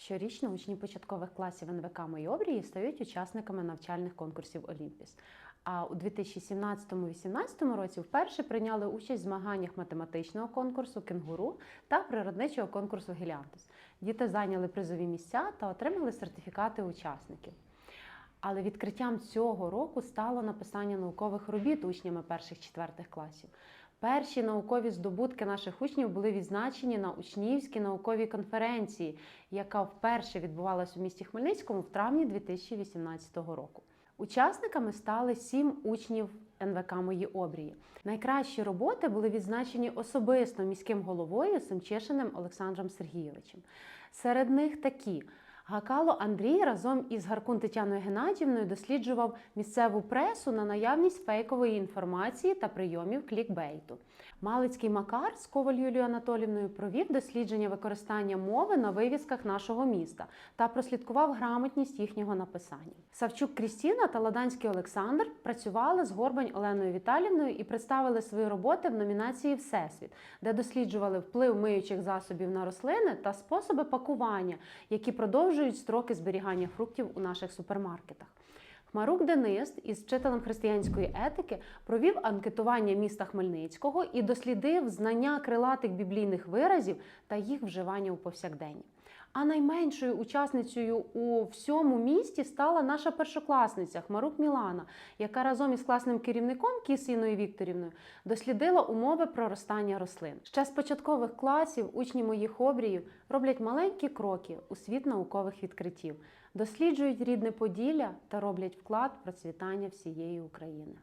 Щорічно учні початкових класів НВК «Мої обрії» стають учасниками навчальних конкурсів Олімпіс. А у 2017-2018 році вперше прийняли участь в змаганнях математичного конкурсу Кенгуру та природничого конкурсу Гіліантус. Діти зайняли призові місця та отримали сертифікати учасників. Але відкриттям цього року стало написання наукових робіт учнями перших-четвертих класів. Перші наукові здобутки наших учнів були відзначені на учнівській науковій конференції, яка вперше відбувалася у місті Хмельницькому в травні 2018 року. Учасниками стали сім учнів НВК Мої обрії. Найкращі роботи були відзначені особисто міським головою Семчишиним Олександром Сергійовичем. Серед них такі. Гакало Андрій разом із Гаркун Тетяною Геннадівною досліджував місцеву пресу на наявність фейкової інформації та прийомів клікбейту. Малицький Макар з Коваль Юлією Анатолівною провів дослідження використання мови на вивісках нашого міста та прослідкував грамотність їхнього написання. Савчук Крістіна та Ладанський Олександр працювали з Горбань Оленою Віталівною і представили свої роботи в номінації Всесвіт, де досліджували вплив миючих засобів на рослини та способи пакування, які продовжують строки зберігання фруктів у наших супермаркетах. Хмарук Денис із вчителем християнської етики провів анкетування міста Хмельницького і дослідив знання крилатих біблійних виразів та їх вживання у повсякденні. А найменшою учасницею у всьому місті стала наша першокласниця Хмарук Мілана, яка разом із класним керівником Кісіною Вікторівною дослідила умови проростання рослин. Ще з початкових класів учні моїх обріїв роблять маленькі кроки у світ наукових відкриттів, досліджують рідне Поділля та роблять вклад в процвітання всієї України.